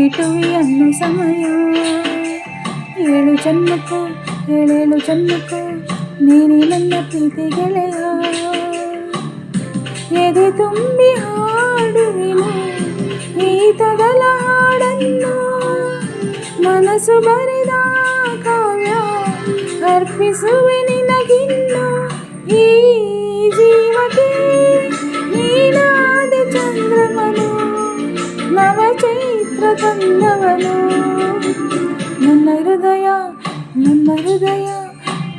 ಟುವಿ ಅನ್ನು ಸಮಯ ಏಳು ಜನ್ಮಕ್ಕೂ ಏಳೇಳು ಜನ್ಮಕ್ಕೂ ನೀನೇ ನನ್ನ ಪ್ರೀತಿ ಗೆಳೆಯ ಎದೆ ತುಂಬಿ ಹಾಡುವೆನು ಈ ತಗಲ ಹಾಡನ್ನು ಮನಸ್ಸು ಬರೆದ ಕಾವ್ಯ ಅರ್ಪಿಸುವೆ ನಿನಗಿನ್ನು ಈ ಜೀವಕ್ಕೆ ನೀನಾದ ಚಂದ್ರಮನು ನವ ಚೈತ್ರ ತಂದವನು ನನ್ನ ಹೃದಯ ನನ್ನ ಹೃದಯ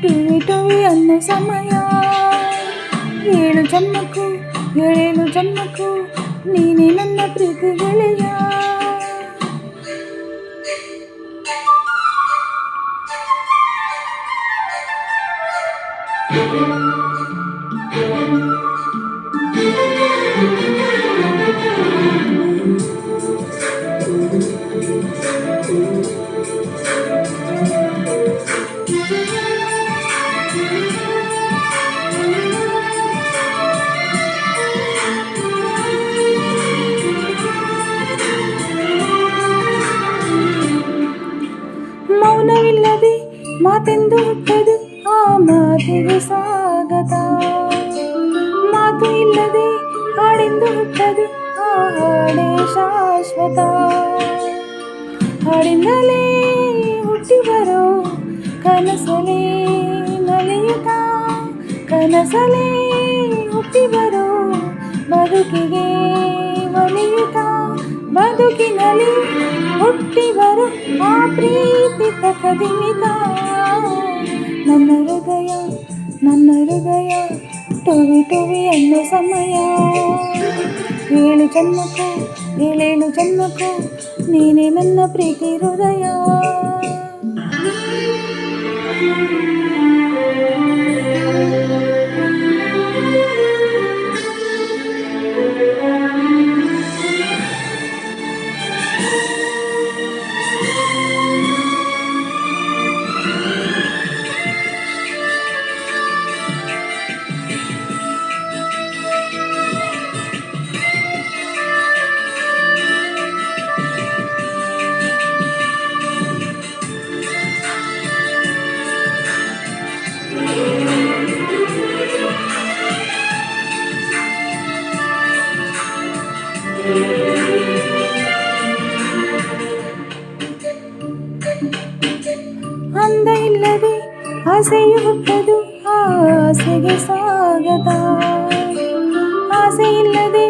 ಟುವಿ ಟುವಿ ಅನ್ನೋ ಸಮಯ ಏಳು ಜನ್ಮಕ್ಕೂ ಏಳೇಳು ಜನ್ಮಕ್ಕೂ ನೀನೇ ನನ್ನ ಪ್ರೀತಿ ಗೆಳೆಯ ಮೌನವಿಲ್ಲದೆ ಮಾತೆಂದು ಹುಟ್ಟದು ಆ ಮಾತಿಗೆ ಸ್ವಾಗತ. ಮಾತು ಇಲ್ಲದೆ ಹಾಡೆಂದು ಹುಟ್ಟದು ಆ ಹಾಡೇ ಶಾಶ್ವತ. ಹಾಡಿನಲ್ಲೇ ಹುಟ್ಟಿ ಬರೋ ಕನಸಲೇ ನಲಿಯುತ್ತ ಕನಸಲೇ ಹುಟ್ಟಿ ಬರೋ ಬದುಕಿಗೆ ಒಲಿಯುತ್ತ. ಬದುಕಿನಲ್ಲಿ ಹುಟ್ಟಿ ಬರೋ ಆ ಪ್ರೀತಿ ತಕದಿಮಿತ ನನ್ನ ಹೃದಯ ನನ್ನ ಹೃದಯ ಟುವಿ ಟುವಿ ಅನ್ನೋ ಸಮಯ ಏಳು ಜನ್ಮಕ್ಕೂ ಏಳೇಳು ಜನ್ಮಕ್ಕೂ ನೀನೇ ನನ್ನ ಪ್ರೀತಿ ಹೃದಯ ಆಸೆಯು ಹುಟ್ಟದು ಆಸೆಗೆ ಸ್ವಾಗತ. ಆಸೆ ಇಲ್ಲದೆ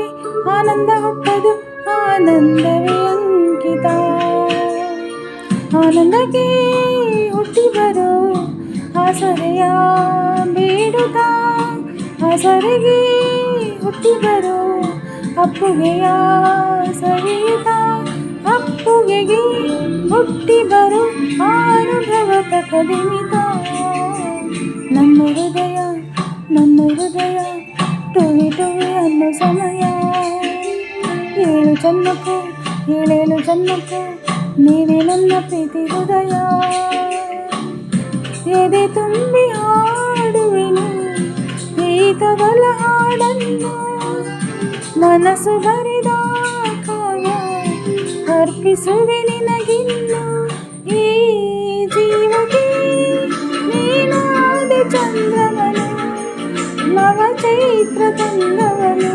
ಆನಂದ ಹುಟ್ಟದು, ಆನಂದವೇ ಅಂಕಿತ. ಆನಂದಕ್ಕೆ ಹುಟ್ಟಿ ಬರೋ, ಆಸರೆಯ ಬೇಡುತ್ತ ಆಸರೆಗೆ ಹುಟ್ಟಿ ಬರೋ, ಅಪ್ಪುಗೆಯ ಸವಿಯುತ್ತ ಅಪ್ಪುಗೆಗೆ ಹುಟ್ಟಿ ಬರೋ ಅನುಭವ ತಕದಿಮಿತ ನನ್ನ ಹೃದಯ ನನ್ನ ಹೃದಯ ಟುವಿ ಟುವಿ ಅನ್ನೋ ಸಮಯ ಏಳು ಜನ್ಮಕ್ಕೂ ಏಳೇಳು ಜನ್ಮಕ್ಕೂ ನೀನೇ ನನ್ನ ಪ್ರೀತಿ ಹೃದಯ ಎದೆ ತುಂಬಿ ಹಾಡುವೆನು ಗೀತಗಳ ಹಾಡನ್ನು ಮನಸ್ಸು ಬರೆದ ಕಾಯ ಅರ್ಪಿಸುವೆ ನಿನಗಿನ್ನು నవ చైత్ర తంగవలు